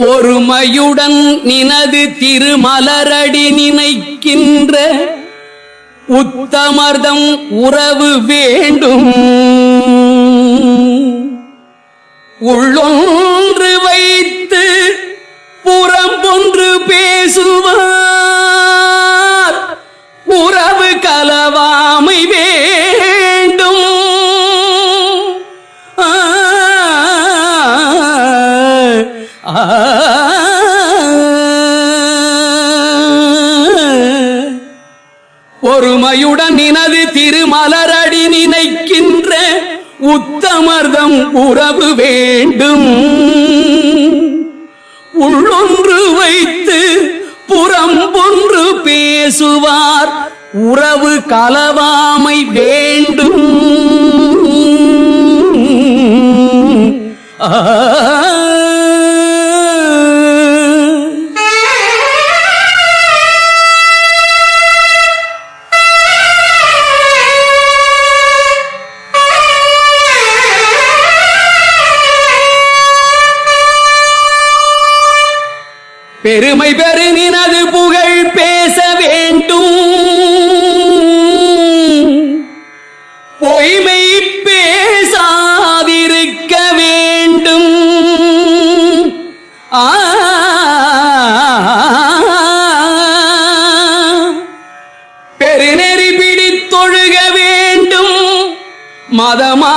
பொறுமையுடன் நினது திருமலரடி நினைக்கின்ற உத்தமர்தம் உறவு வேண்டும். உள்ளொன்று வைத்து புறம்பொன்று பேசுவார். ஒருமையுடன் நினது திருமலரடி நினைக்கின்ற உத்தமர்தம் உறவு வேண்டும். உள்ளொன்று வைத்து புறம்பொன்று பேசுவார் உறவு கலவாமை வேண்டும். ஆ பெருமை பெரு நினது புகழ் பேச வேண்டும். பொய்மை பேசாதிருக்க வேண்டும். ஆ. பெருநெறி பிடித்தொழுக வேண்டும். மதமா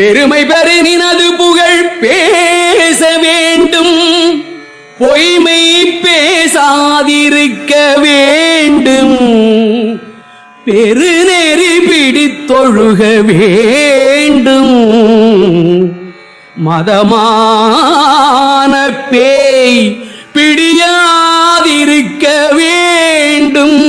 பெருமை பெரு நினது புகழ் பேச வேண்டும். பொய்மை பேசாதிருக்க வேண்டும். பெருநெறி பிடித்தொழுக வேண்டும். மதமான பேய் பிடியாதிருக்க வேண்டும்.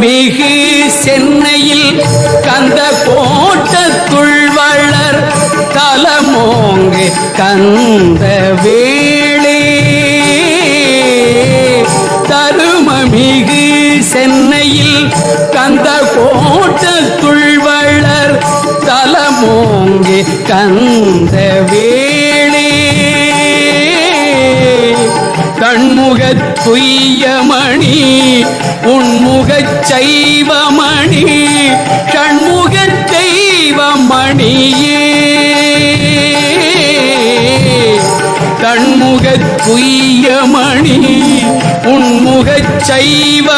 மிகு சென்னையில் கந்த கோட்டத்துள் வளர் தலமோங்கு கந்த வேளே. தருமமிகு சென்னையில் கந்த கோட்டத்துள் வளர் தலமோங்கு கந்த வே முகத் துய்யமணி உன்முகச் சைவமணி கண்முகத் தெய்வமணியே. கண்முகத் துய்யமணி உன்முகச் சைவ